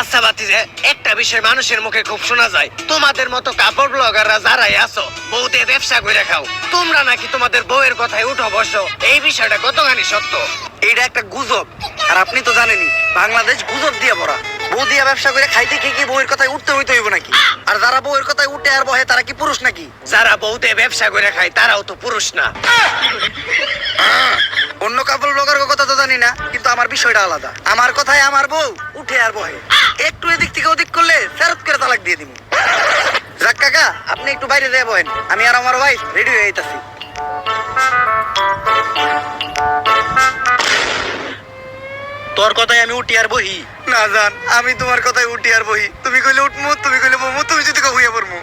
আচ্ছা বাতিজে একটা বিষয় মানুষের মুখে খুব শোনা যায়। তোমাদের মতো কাপড় ব্লগাররা যারাই আছো বউতে ব্যবসা করে খাও। তোমরা নাকি তোমাদের বউয়ের কথায় উঠো বসো। এই বিষয়টা কতখানি সত্য? এইটা একটা গুজব। আর আপনি তো জানেনই বাংলাদেশ গুজব দিয়ে ভরা। বউ দিয়া ব্যবসা করে খাইতে খেয়ে কি বউয়ের কথায় উঠতে হইতে হইব নাকি? আর যারা বউয়ের কথায় উঠে আর বহে তারা কি পুরুষ নাকি? যারা বউতে ব্যবসা করে খায় তারাও তো পুরুষ না। অন্য কাপড় ব্লগার কথা তো জানি না কিন্তু আমার বিষয়টা আলাদা। আমার কথায় আমার বউ উঠে আর বহে। একটু এদিক থেকে ওদিক করলে ফেরত করে তালাক দিয়ে দিব যাক কাকা আপনি একটু বাইরে যেয়ে বহেন। আমি আর আমার ওয়াইফ রেডি হয়ে যাইতাছি। তোর কথায় আমি উঠি আর বহি। না জান আমি তোমার কথায় উঠি আর বহি। তুমি কইলে উঠমু তুমি কইলে বমু তুমি যদি কও হইয়া পড়মু।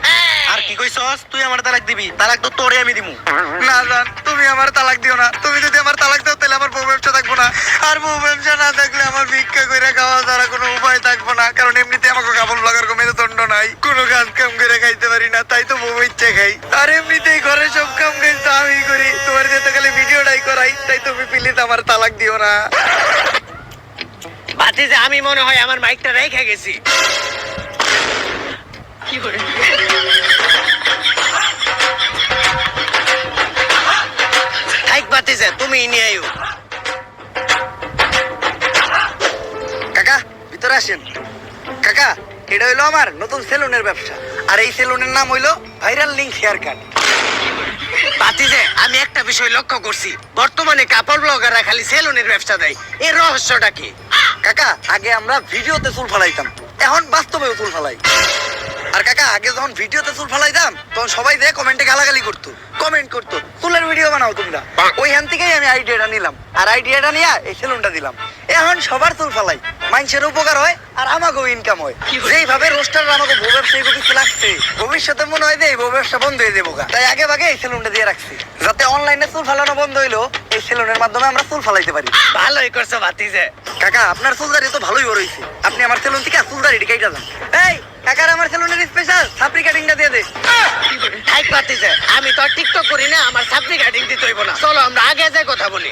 আর কি কইছস? তুই আমার তালাক দিবি। তালাক তো তোরে আমি দিমু। না জান তুমি আমার তালাক দিও না। তুমি যদি আমার তালাক দাও তাহলে আমার বউ ব্যবসা থাকব না আর বউ ব্যবসা না থাকলে আমার ভিক্ষা করে খাওয়া ছাড়া কোনো উপায় থাকব না কারণ এমনিতে আমাকে কাপড় লাগার কোনো মেরুদণ্ড নাই কোনো কাজ কাম করে খাইতে পারি না তাই তো বউ ইচ্ছে খাই। আর এমনিতেই ঘরে সব কাম কাজ তো আমি করি। তোমার যেতে খালি ভিডিওটাই করাই তাই তুমি প্লিজ আমার তালাক দিও না। বাতিজে আমি মনে হয় আমার মাইকটা রেখে গেছি। থাইক বাতিজে তুমি নিয়ে আইও। কাকা ভিতরে আসেন। কাকা এটা হইল আমার নতুন সেলুনের ব্যবসা। আর এই সেলুনের নাম হইল ভাইরাল লিঙ্ক হেয়ার কাট। বাতিজে আমি একটা বিষয় লক্ষ্য করছি। বর্তমানে কাপড় ব্লগাররা খালি সেলুনের ব্যবসা দেয়। এর রহস্যটা কি? কাকা আগে আমরা ভিডিওতে চুল ফালাইতাম। এখন বাস্তবেও চুল ফালাই। আর কাকা আগে যখন ভিডিওতে চুল ফালাইতাম তখন সবাই দেখে কমেন্টে গালাগালি করতো কমেন্ট করতো চুলের ভিডিও বানাও তোমরা। ওইখান থেকেই আমি আইডিয়াটা নিলাম। আর আইডিয়াটা নিয়ে এই সেলুনটা দিলাম। এখন সবার চুল ফালাই। মানুষের উপকার হয় আর আমাকেও ইনকাম হয়। যেইভাবে রোস্টার আমাকে বউ ব্যবসায়ী কিছু লাগছে ভবিষ্যতে মনে হয় যে এই বউ ব্যবসা বন্ধ হয়ে যাব তাই আগে ভাগে এই সেলুনটা দিয়ে রাখছি। যাতে অনলাইনে চুল ফালানো বন্ধ হইল এই সেলুনের মাধ্যমে আমরা চুল ফালাইতে পারি। ভালোই করছ বাতিজে কাকা আপনার চুলদারি তো ভালোই বড় হইছে। আপনি আমার সেলুন থেকে চুলদারি কাইটা যান এই কাকার আমার সেলুনের সাপরি কাটিংটা দিয়ে দে। ঠাইক পাতিছে। আমি তো টিকটক করি না, আমার সাপড়ি কাটিং দিতে হইব না। চলো আমরা আগে যাই কথা বলি।